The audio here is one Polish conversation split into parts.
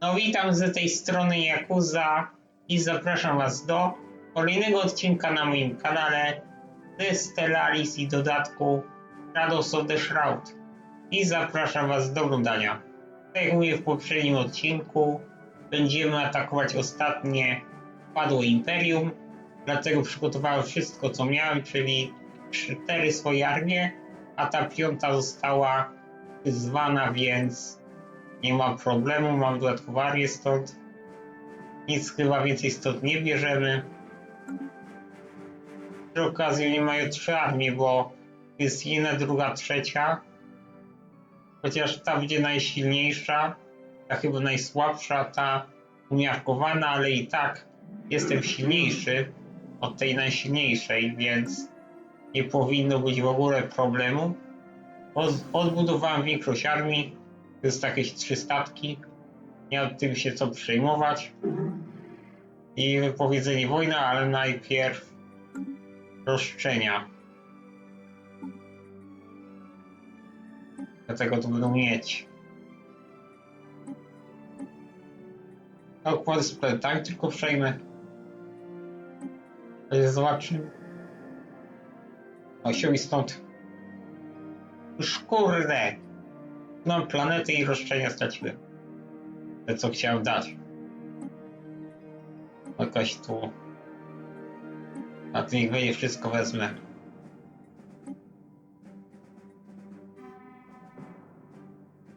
No witam z tej strony Jakuza i zapraszam Was do kolejnego odcinka na moim kanale The Stellaris i dodatku Shadows of the Shroud. I zapraszam Was do oglądania. Tak jak mówię w poprzednim odcinku, będziemy atakować ostatnie padłe Imperium, dlatego przygotowałem wszystko co miałem, czyli cztery swoje armie, a ta piąta została wyzwana, więc nie ma problemu, mam dodatkową armię stąd. Nic chyba więcej stąd nie bierzemy. Przy okazji nie mają trzy armie, bo jest jedna, druga, trzecia. Chociaż ta będzie najsilniejsza, ta chyba najsłabsza, ta umiarkowana, ale i tak jestem silniejszy od tej najsilniejszej, więc nie powinno być w ogóle problemu. Od- Odbudowałem większość armii, jest jakieś trzy statki. Nie od tym się co przejmować. I wypowiedzenie wojny, ale najpierw roszczenia. Dlatego to będą mieć. Układ splet, tak? Tylko przejmę. Zobaczymy. O, sił i stąd. Już kurde. Mam planety i roszczenia straciłem. Te co chciałem dać. Jakaś tu. A tu niech będzie wszystko wezmę.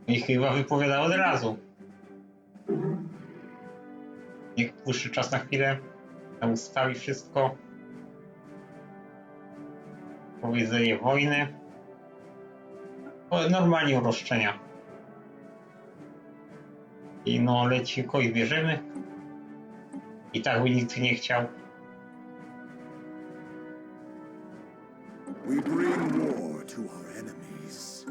I chyba wypowiada od razu. Niech puszczy czas na chwilę. Tam ustawi wszystko. Powiedzenie wojny. Normalnie uroszczenia. I no leci kogoś bierzemy. I tak by nikt nie chciał. We bring war to our enemies.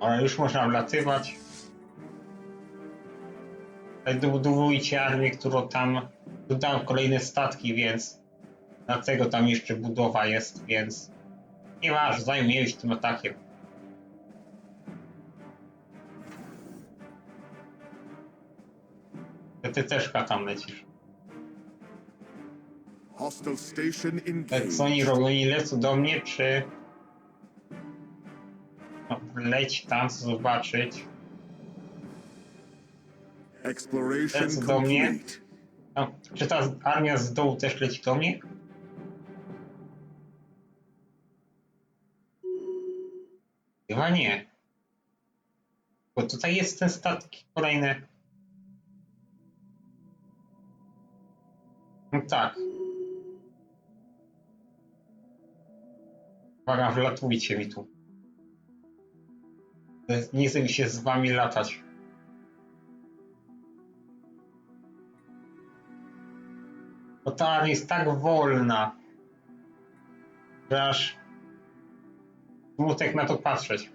Ale już można wlatywać. Ale dobudowujcie armię, którą tam dodałem kolejne statki, więc dlatego tam jeszcze budowa jest, więc nieważne, zajmujemy się tym atakiem. To ty też tam lecisz. Hostile station engaged. co oni robią? Oni lecą do mnie, czy... No, leć tam, zobaczyć. Exploration Lecą do mnie. No, czy ta armia z dołu też leci do mnie? Chyba nie. Bo tutaj jest ten statki kolejne. No tak. Uwaga, wlatujcie mi tu. Nie chcę mi się z wami latać. Bo ta jest tak wolna, że aż smutek na to patrzeć.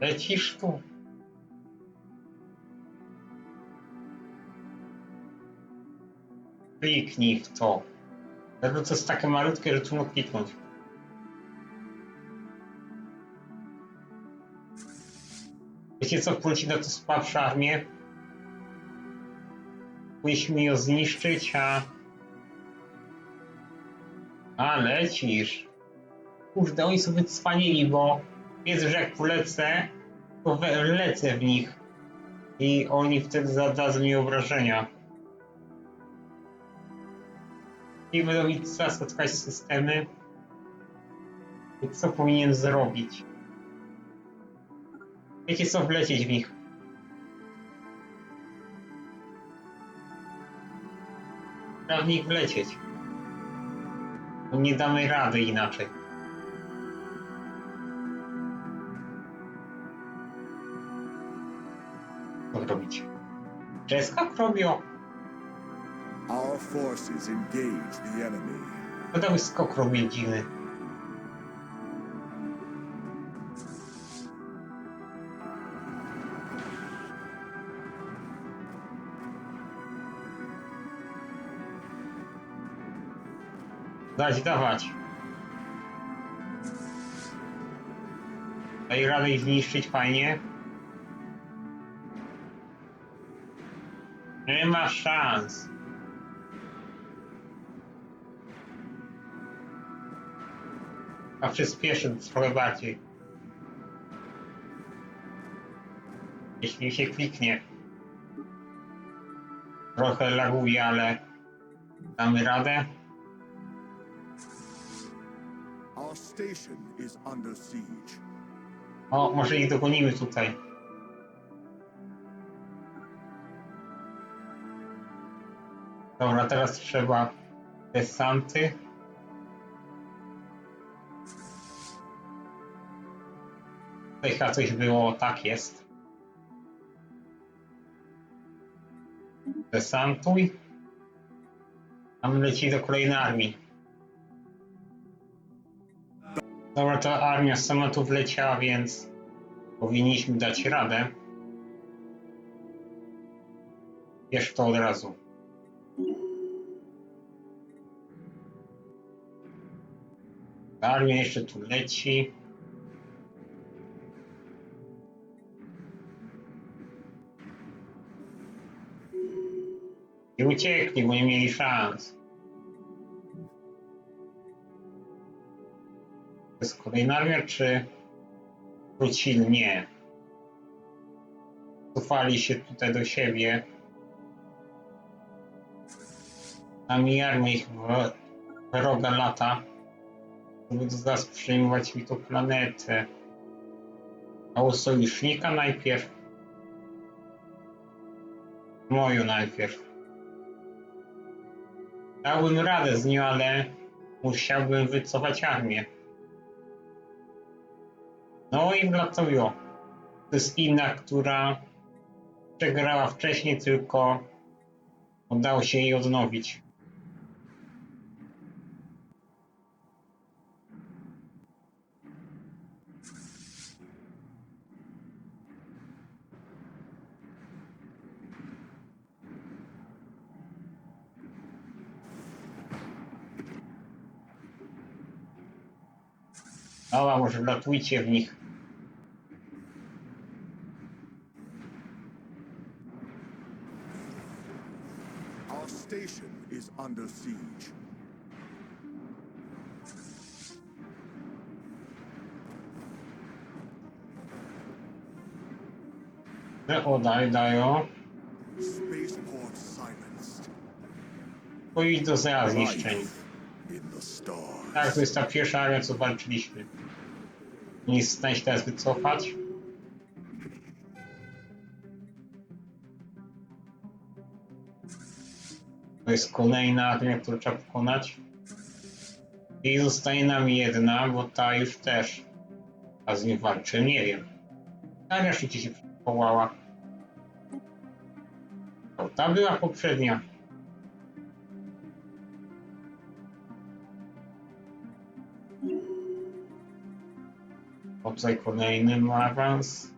Lecisz tu. Kliknij w to. Dlatego to jest takie malutkie, że trudno kliknąć. Wiecie co, Pulcina to słabsza armię. Powinniśmy ją zniszczyć, a... A, lecisz. Kurde, oni są wycwanieni, bo wiedzą, że jak polecę, to we- lecę w nich. I oni wtedy zadadzą mi obrażenia. I będą mi teraz spotkać systemy. I co powinien zrobić? Wiecie co, wlecieć w nich. Trzeba w nich wlecieć. Nie damy rady inaczej. Co robić? Przeskok robią. Our forces engage the enemy. Podały skok robię dziwny. Dawać, dawać. Daj radę ich zniszczyć, fajnie. Nie ma szans. A przyspieszę trochę bardziej. Jeśli się kliknie. Trochę laguje, ale damy radę. Station is under siege. O, może ich dogonimy tutaj. Dobra, teraz trzeba desanty. Tutaj chyba coś było, tak jest. Desantuj. Tam leci do kolejnej armii. Dobra, to armia sama tu wleciała, więc powinniśmy dać radę. Bierz to od razu. Ta Armia jeszcze tu leci. I uciekli, bo nie mieli szans. To jest kolejna armia, czy wrócili? Nie. Cofali się tutaj do siebie. Namijajmy ich w wroga lata, żeby zaraz przejmować mi tą planetę. Mało sojusznika najpierw. Moją najpierw. Dałbym radę z nią, ale musiałbym wycofać armię. No i Blatojo. To jest inna, która przegrała wcześniej, tylko udało się jej odnowić. Dobra, może latujcie w nich. Our station is under siege. O, daj, dają. Spaceport silenced. Idź do zera zniszczeń. Life in the stars. Tak, to jest ta pierwsza armia, co walczyliśmy. Nie jest w stanie się teraz wycofać. Jest kolejna armia, którą trzeba pokonać. I zostaje nam jedna, bo ta już też. A z nim walczy, nie wiem. Szybciej się połała. O, ta była poprzednia. Tutaj kolejny awans.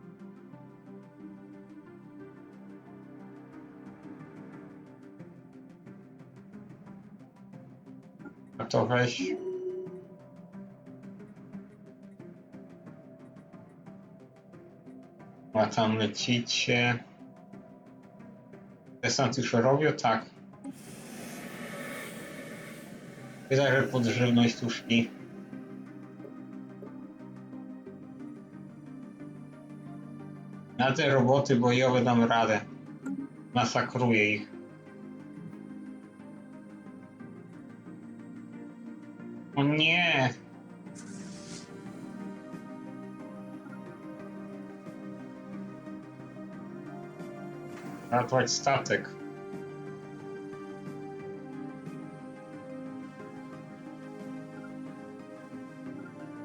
A to weź. A tam lecicie. Desant już robią? Tak. Widać, że pod żywność tu szli. Na te roboty bojowe dam radę. Masakruję ich. Ratować statek.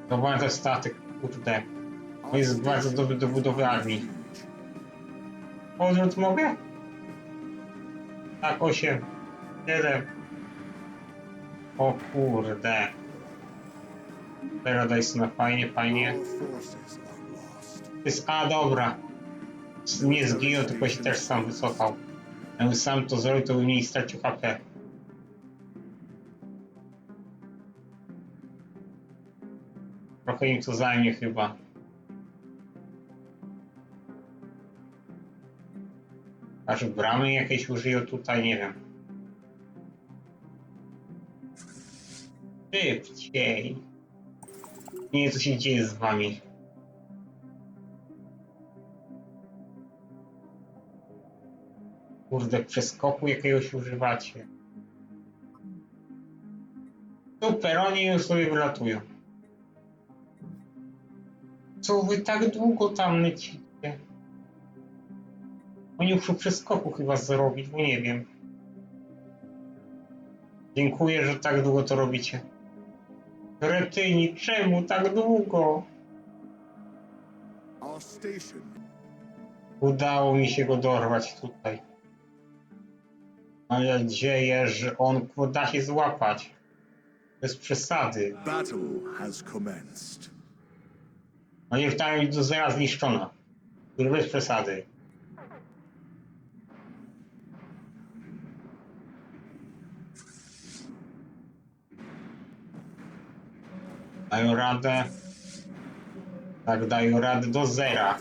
Dobra, ten statek, kurde. To jest bardzo dobry do budowy armii. Odwrót mogę? Tak, 8. 7. O kurde. Paradise na fajnie, fajnie. To jest, a dobra nie zginął, tylko się też sam wycofał. Jakby sam to zrobił, to by mniej stracił HP. Trochę im to zajmie chyba. Aż bramy jakieś użyją tutaj, nie wiem. Szybciej. Nie wiem, co się dzieje z wami. Kurde, przeskoku jakiegoś używacie. Super, oni już sobie wylatują. Co wy tak długo tam lecicie? Oni muszą przeskoku chyba zrobić, bo nie wiem. Dziękuję, że tak długo to robicie. Kretyni, czemu tak długo? Udało mi się go dorwać tutaj. Mam nadzieję, że on da się złapać. Bez przesady. battle has commenced. No niech tam jest do zera zniszczona. Bez przesady. Dają radę. Tak, dają radę do zera.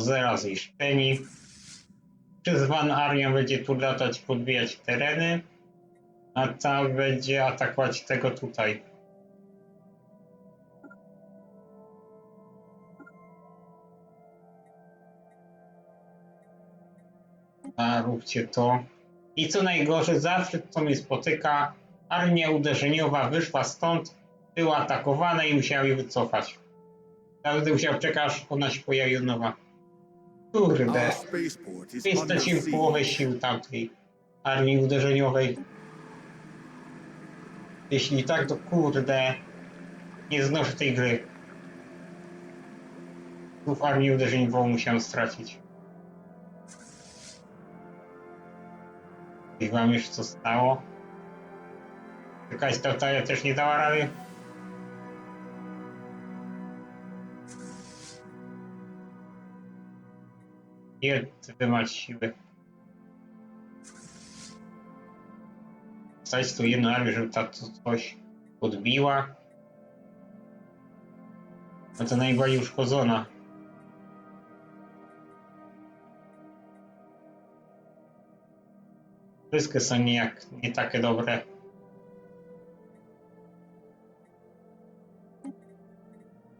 Do zera zniszczeni. Przyzwana armia będzie tu latać, podbijać tereny, a ta będzie atakować tego tutaj. A róbcie to. I co najgorsze, zawsze co mnie spotyka, armia uderzeniowa wyszła stąd, była atakowana i musiała je wycofać. Będę musiał czekać, aż ona się pojawi nowa. Kurde. Under Straciłem połowę sił tamtej armii uderzeniowej. Jeśli tak, to kurde, nie znoszę tej gry. Tu armię uderzeniową musiałem stracić. I wam już co stało? Jakaś tataja też nie dała rady? Ile wy macie siły? Stać tu jedną armię, żeby ta coś podbiła. No to najbardziej uszkodzona. Wszystkie są niejak nie takie dobre.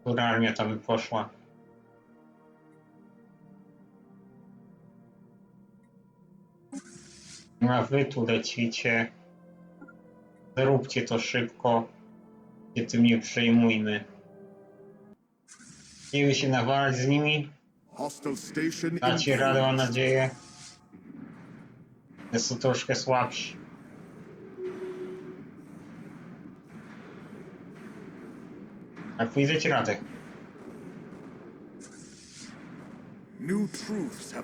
Która armia tam by poszła? A wy tu lecicie. Zróbcie to szybko. Się tym nie przejmujmy. Chcemy się nawalać z nimi. Dacie radę, mam nadzieję. Jest to troszkę słabsi. Jak pójdziecie radę.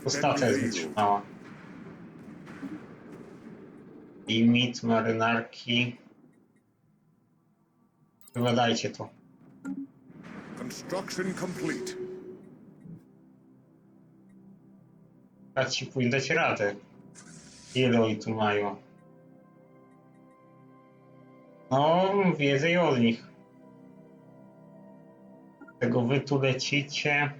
Ostatnia jest wytrzymała. Limit, marynarki. Wybadajcie to. Construction complete. Jak ci pójdę dać radę. Ile oni tu mają? No, wiedzę od nich. Tego wy tu lecicie.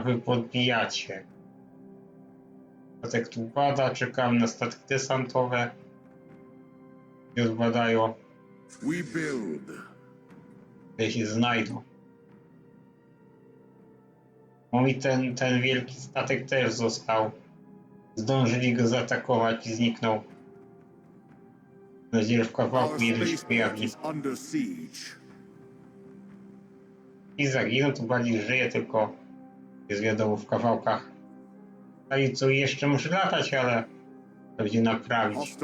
A wy podbijacie. Statek tu bada, czekam na statki desantowe. I odbadają, We build. jeśli znajdą. No i ten, ten wielki statek też został. Zdążyli go zaatakować i zniknął. Nadzieję, że w kawałku jeden się pojawi. I zaginął, to bardziej żyje, tylko jest wiadomo w kawałkach. A i co jeszcze muszę latać, ale to będzie naprawić.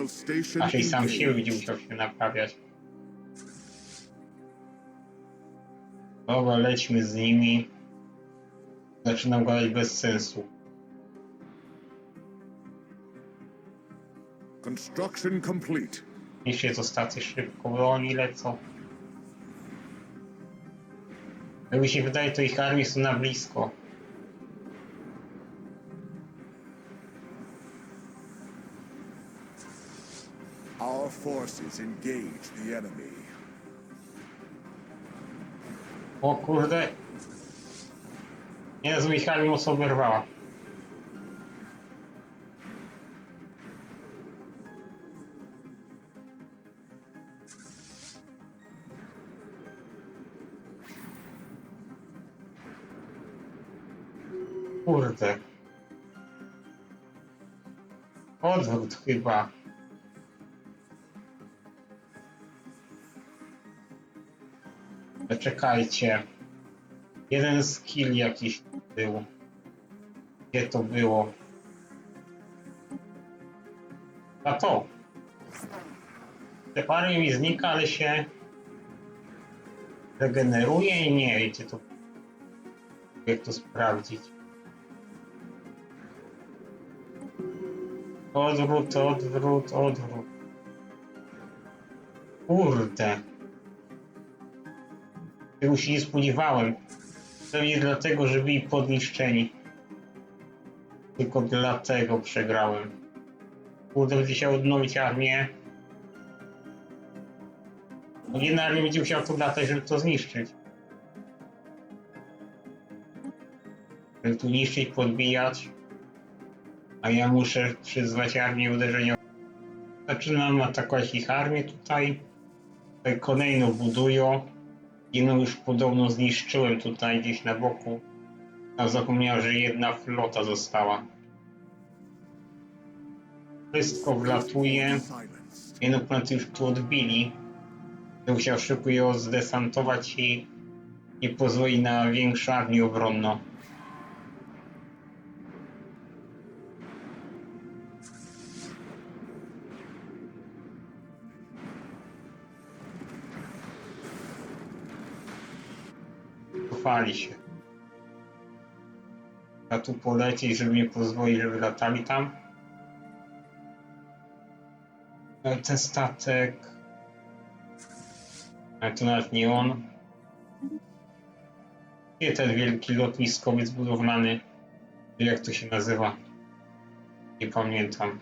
Raczej sam siebie będzie musiał się naprawiać. Dobra, lećmy z nimi. Zaczynam gadać bez sensu. Construction complete. Niszcie to stację szybko, bo oni lecą. Jak mi się wydaje, to ich armie są na blisko. Forces engage the enemy. O kurde. Nie, z Michałem mocno. Kurde. Odwrót chyba. Czekajcie. Jeden skill jakiś był. Gdzie to było? A to. Separuj mi znika, ale się regeneruje i nie wiecie to. Jak to sprawdzić? Odwrót, odwrót, odwrót. Kurde. Tego się nie spodziewałem. Pewnie dlatego, że byli podniszczeni. Tylko dlatego przegrałem. Kurde, będzie się odnowić armię. No Jedna armia będzie musiała tu latać, żeby to zniszczyć. Żeby tu niszczyć, podbijać. A ja muszę przyzwać armię uderzeniową. Zaczynam atakować ich armię tutaj. Tutaj kolejno budują. Jedną już podobno zniszczyłem tutaj gdzieś na boku. A zapomniałem, że jedna flota została. Wszystko wlatuje. Jedną planetę już tu odbili. Musiał szybko ją zdesantować i nie pozwoli na większą armię obronną. Cofali się. A tu polecieć, żeby nie pozwolić, żeby latali tam. Ale ten statek. Ale to nawet nie on. Nie ten wielki lotniskowiec budowlany. Jak to się nazywa? Nie pamiętam.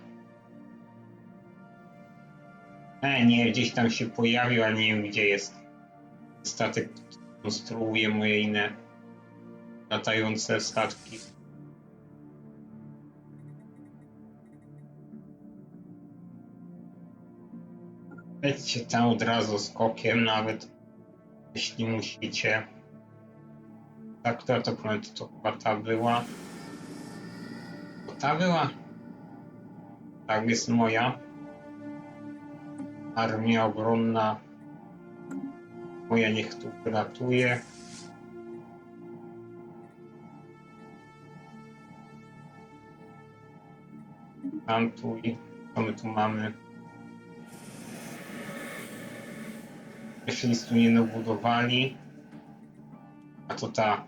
E, nie, gdzieś tam się pojawił, ale nie wiem gdzie jest. Statek konstruuje moje inne latające statki. Lećcie tam od razu skokiem nawet, jeśli musicie. Ta, która to planeta to chyba ta była. Ta była? Tak, jest moja. Armia obronna. Moja niech tu wylatuje. Tam tu i co my tu mamy? Jeszcze nic tu nie nabudowali. A to ta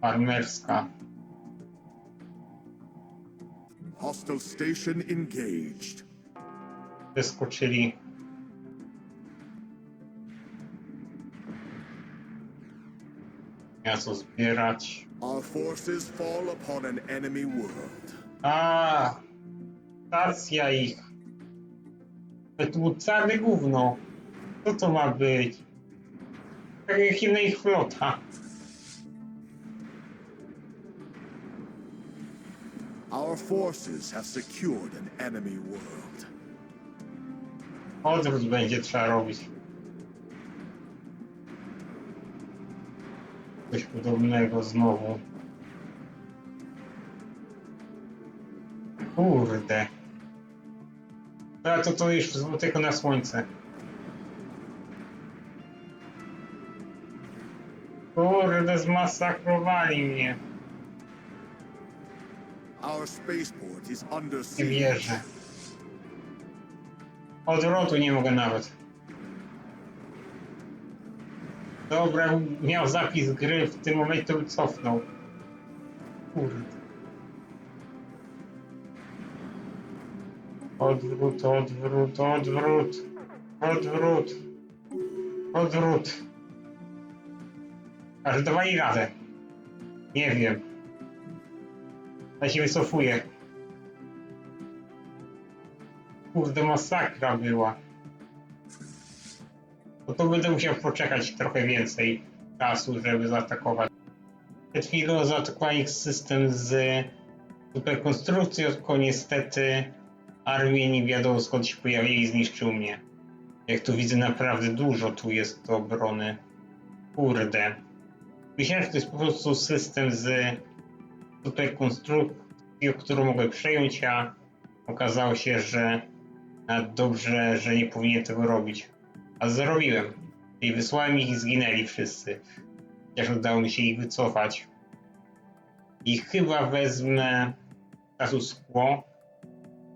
farmerska. Hostile station engaged. Wyskoczyli. Miasto zbierać. Our forces fall upon an enemy world. A, stacja ich. Całe gówno. Co to ma być? Tak jak inna ich flota. Our forces have secured an enemy world. Odwrót będzie trzeba robić. Coś podobnego znowu. Kurde. Ale to to już tylko na słońce. Kurde, zmasakrowali mnie. Our spaceport is under Nie wierzę. Nie mogę nawet. Dobra, miał zapis gry, w tym momencie to cofnął. Kurde. Odwrót, odwrót, odwrót. Odwrót. Odwrót. Aż dawali radę. Nie wiem. Ja się wycofuję. Kurde, masakra była. No to będę musiał poczekać trochę więcej czasu, żeby zaatakować. Przed chwilą zaatakowałem ich system z superkonstrukcją, tylko niestety armie nie wiadomo skąd się pojawili i zniszczył mnie. Jak tu widzę, naprawdę dużo tu jest do obrony. Kurde. Myślałem, że to jest po prostu system z superkonstrukcją, którą mogę przejąć, a okazało się, że dobrze, że nie powinien tego robić. A zrobiłem. I wysłałem ich i zginęli wszyscy. Chociaż udało mi się ich wycofać. I chyba wezmę status quo.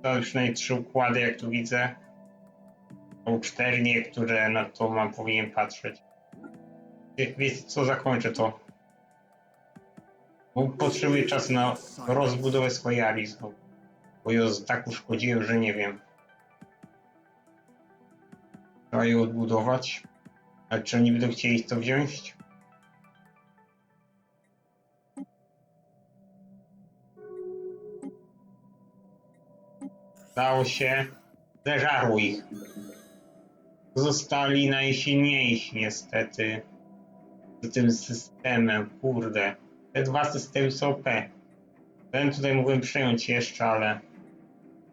To przynajmniej trzy układy, jak tu widzę. Albo cztery niektóre, na to mam powinien patrzeć. Wie- Wiecie co, zakończę to. Bo potrzebuję czasu na rozbudowę swojej arii znowu. Bo ją tak uszkodziłem, że nie wiem. Trzeba ją odbudować. Ale czy oni będą chcieli to wziąć? Stało się. Zeżarło ich. Zostali najsilniejsi niestety. Z tym systemem, kurde. Te dwa systemy są OP. Ten tutaj mógłbym przejąć jeszcze, ale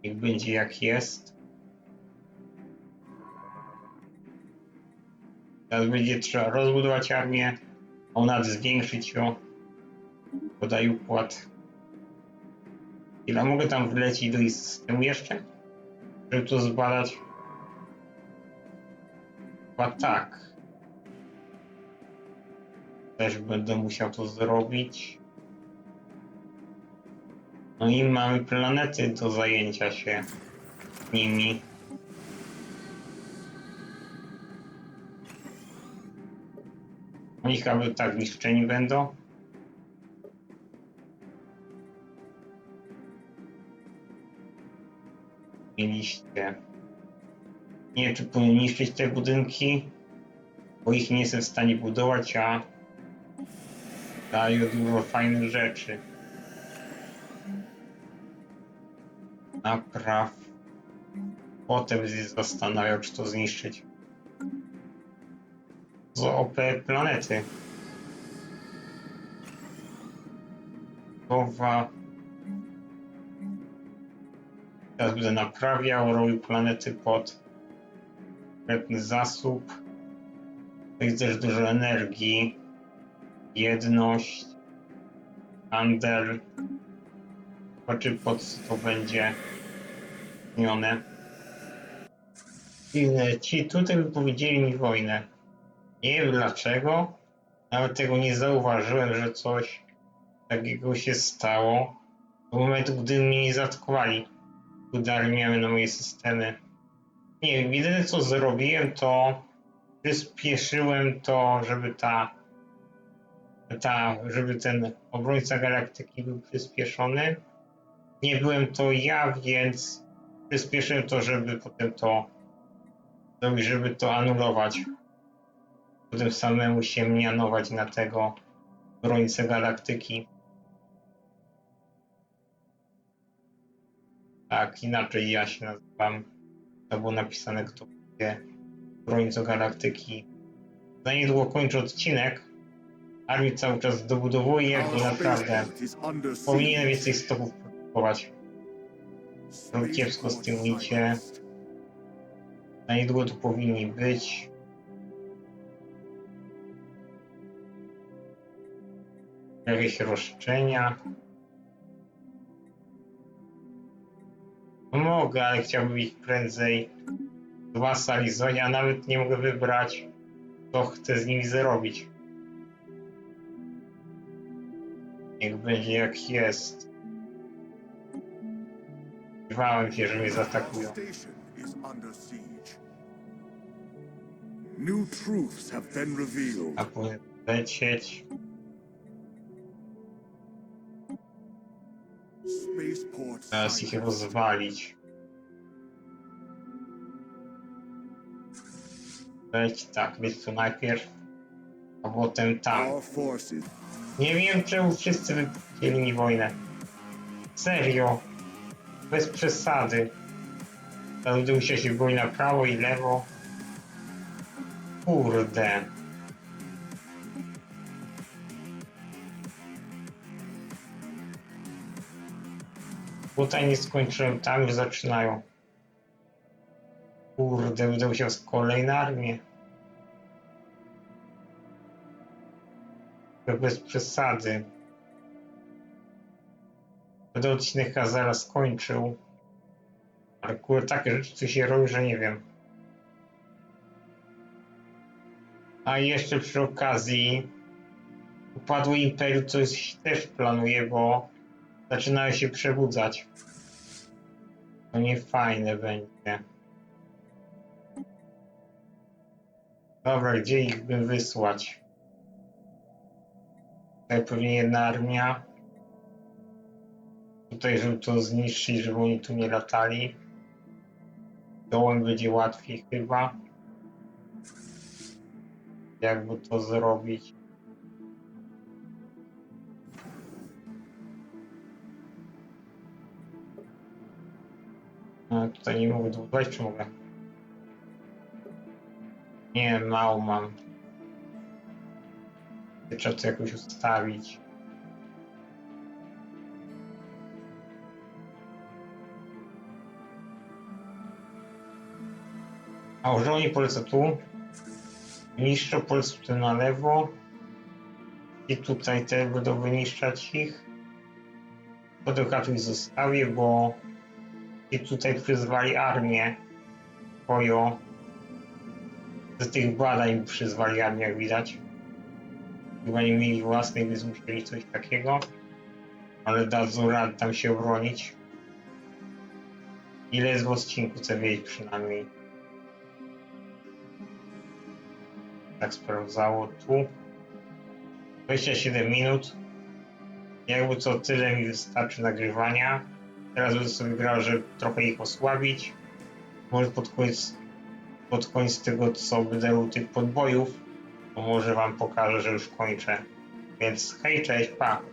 niech będzie jak jest. Teraz będzie trzeba rozbudować armię, a nawet zwiększyć ją. Podaj układ. Ile mogę tam wlecieć do ich systemu jeszcze? Żeby to zbadać? Chyba tak. Też będę musiał to zrobić. No i mamy planety do zajęcia się nimi. Oni chyba tak niszczeni będą. Mieliście. Nie wiem, czy niszczyć te budynki, bo ich nie jestem w stanie budować, a dają dużo fajnych rzeczy. Napraw. Potem zastanawiał, czy to zniszczyć. Z OP planety. Głowa. Teraz będę naprawiał, robił planety pod konkretny zasób. Jest też dużo energii. Jedność. Handel. Zobaczy po co to będzie zmienione. Ci tutaj wypowiedzieli mi wojnę. Nie wiem dlaczego. Nawet tego nie zauważyłem, że coś takiego się stało. Do momentu, gdy mnie nie zaatakowali. Udali miały na moje systemy. Nie wiem, jedyne co zrobiłem to przyspieszyłem to, żeby ta, ta żeby ten obrońca galaktyki był przyspieszony. Nie byłem to ja, więc przyspieszyłem to, żeby potem to żeby to anulować. Potem samemu się mianować na tego obrońcę galaktyki. Tak, inaczej ja się nazywam. To było napisane, kto będzie obrońcą galaktyki. Za niedługo kończę odcinek. Armię cały czas dobudowuję, bo Our naprawdę siege. więcej stopów produkować. kiepsko z tym idzie. Na niedługo tu powinni być. Jakieś roszczenia. No mogę, ale chciałbym ich prędzej zwasalizować, a nawet nie mogę wybrać, co chcę z nimi zrobić. Niech będzie jak jest. Spodziewałem się, że mnie zaatakują. New truths have been revealed. A powinien Teraz ich rozwalić. Leć tak, leć tu najpierw, a potem tam. Nie wiem czemu wszyscy wypowiedzieli mi wojnę. Serio. Bez przesady. Musiał się bronić na prawo i lewo. Kurde. Tutaj nie skończyłem, tam już zaczynają. Kurde, będę musiał z kolei na armię. To bez przesady. Będę odcinek a zaraz skończył. Ale kurde, takie rzeczy się robi, że nie wiem. A jeszcze przy okazji upadłe imperium coś też planuje, bo zaczynają się przebudzać. To nie fajne będzie. Dobra, gdzie ich bym wysłać? Tutaj pewnie jedna armia. Tutaj, żeby to zniszczyć, żeby oni tu nie latali. Dołem będzie łatwiej chyba. Jakby to zrobić? Tutaj nie mogę długować, czy mogę? Nie, mało mam. Trzeba to jakoś ustawić. A użonie polecę tu. Niszczę polecę tu na lewo. I tutaj te będą wyniszczać ich. Potem katuj zostawię, bo i tutaj przyzwali armię swoją. Z tych badań przyzwali armię, jak widać. Chyba nie mieli własnej, więc musieli coś takiego. Ale dadzą radę tam się obronić. Ile jest w odcinku, chcę wiedzieć przynajmniej. Tak sprawdzało tu. 27 minut. Jakby co tyle mi wystarczy nagrywania. Teraz będę sobie grał, żeby trochę ich osłabić. Może pod koniec, pod koniec tego, co będę tych podbojów, to może wam pokażę, że już kończę. Więc hej, cześć, pa!